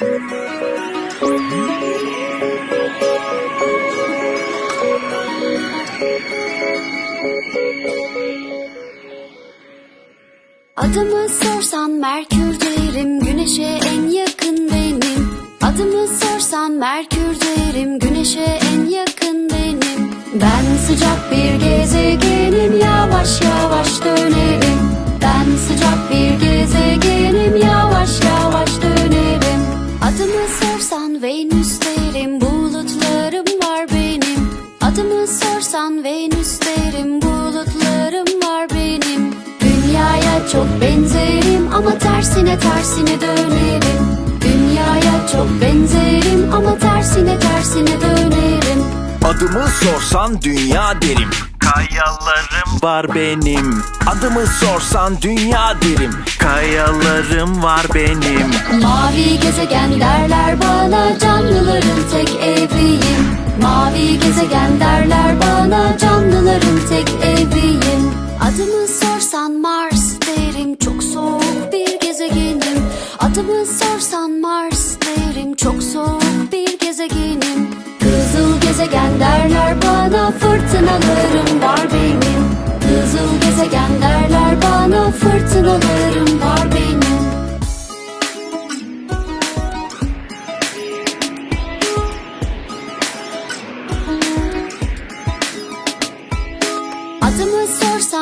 Adımı sorsan Merkür derim Güneşe en yakın benim. Adımı sorsan Merkür derim Güneşe en yakın benim. Ben sıcak bir gezegenim Adımı sorsan Venüs derim Bulutlarım var benim. Dünyaya çok benzerim ama tersine tersine dönerim. Dünyaya çok benzerim ama tersine tersine dönerim. Adımı sorsan dünya derim. Kayalarım var benim. Adımı sorsan dünya derim. Kayalarım var benim. Mavi gezegen derler Mavi gezegen derler bana canlıların tek eviyim. Adımı sorsan Mars derim çok soğuk bir gezegenim. Adımı sorsan Mars derim çok soğuk bir gezegenim. Kızıl gezegen derler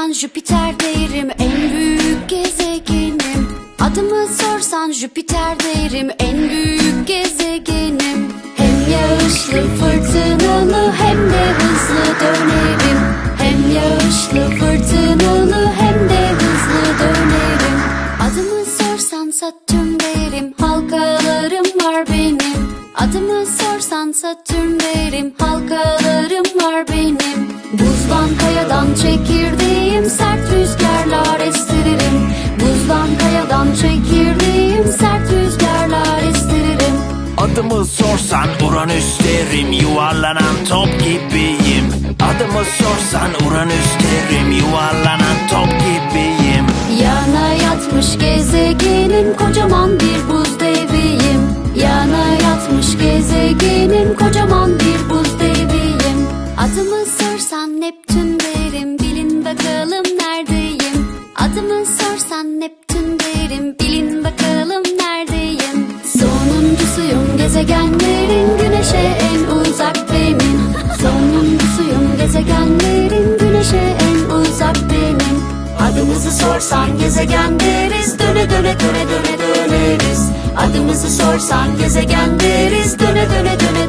sorsan Jüpiter derim en büyük gezegenim. Adımı sorsan Jüpiter derim en büyük gezegenim. Hem yağışlı fırtınalı hem de hızlı dönerim. Hem yağışlı fırtınalı hem de hızlı dönerim. Adımı sorsan Satürn derim halkalarım var benim. Adımı sorsan Satürn derim halkalarım çekirdeğim sert rüzgarlar estiririm. Buzdan kayadan çekirdeğim sert rüzgarlar estiririm. Adımı sorsan Uranüs derim Yuvarlanan top gibiyim. Adımı sorsan Uranüs derim Yuvarlanan top gibiyim. Yana yatmış gezegenim kocaman bir buz deviyim. Yana yatmış gezegenim kocaman bir buz deviyim. Adımı sorsan Neptün derim bilin bakalım neredeyim? Adımı sorsan Neptün derim bilin bakalım neredeyim? Sonuncusuyum gezegenlerin güneşe en uzak benim. Sonuncusuyum gezegenlerin güneşe en uzak benim. Adımızı sorsan gezegen deriz Döne döne döne döne döneriz. Adımızı sorsan gezegen deriz Döne döne